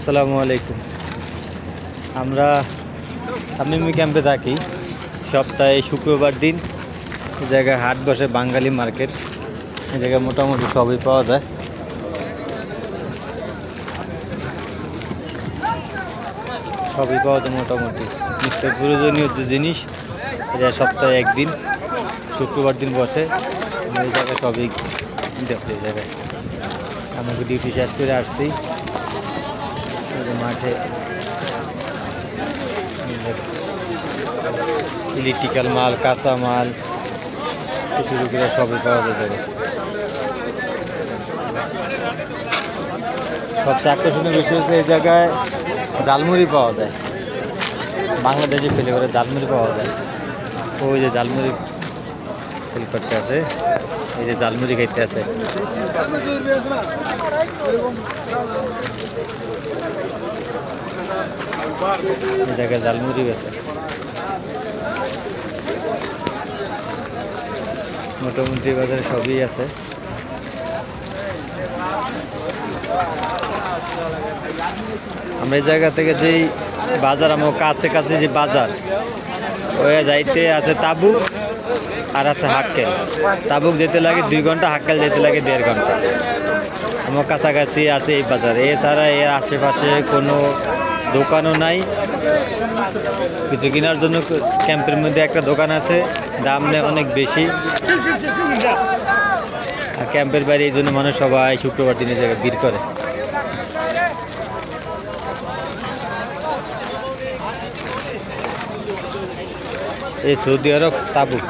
আসসালামু আলাইকুম। আমরা তামিমি ক্যাম্পে থাকি। সপ্তাহে শুক্রবার দিন জায়গায় হাট বসে বাঙালি মার্কেট। এই জায়গায় মোটামুটি সবই পাওয়া যায়। সবই পাওয়া যায় মোটামুটি। নিত্য প্রয়োজনীয় যে জিনিস, এটা সপ্তাহে একদিন, শুক্রবার দিন বসে। এই জায়গায় সবই দেখতে এই জায়গায়। আমাকে ডিউটি শেষ করে আসছি। মাঠে। ইলেকট্রিক্যাল মাল, কাঁচা মাল থেকে শুরু করে সবই পাওয়া যাবে সবচেয়ে আকর্ষণীয় বিষয় হচ্ছে এই জায়গায় জালমুড়ি পাওয়া যায়। বাংলাদেশে করে জালমুড়ি পাওয়া যায়। ওই যে জালমুড়ি ফেল করতে আছে, এই যে জালমুড়ি খাইতে আছে। জায়গায় জালমুড়ি গেছে মোটামুটি বাজারে সবই আছে। আমরা এই জায়গা থেকে যেই বাজার, আমার কাছে কাছে যে বাজার ওই যাইতে আছে তাবুক আর আছে হাক্কেল। তাবুক যেতে লাগে দুই ঘণ্টা, হাক্কেল যেতে লাগে দেড় ঘণ্টা। আমার কাছাকাছি আছে এই বাজার। এছাড়া এর আশেপাশে কোনো দোকানও নাই। কিছু কেনার জন্য ক্যাম্পের মধ্যে একটা দোকান আছে। দাম নেয় অনেক বেশি। আর ক্যাম্পের বাইরে এই জন্য মানুষ সবাই শুক্রবার দিনে জায়গায় ভিড় করে। এই সৌদি আরব, তাবুক।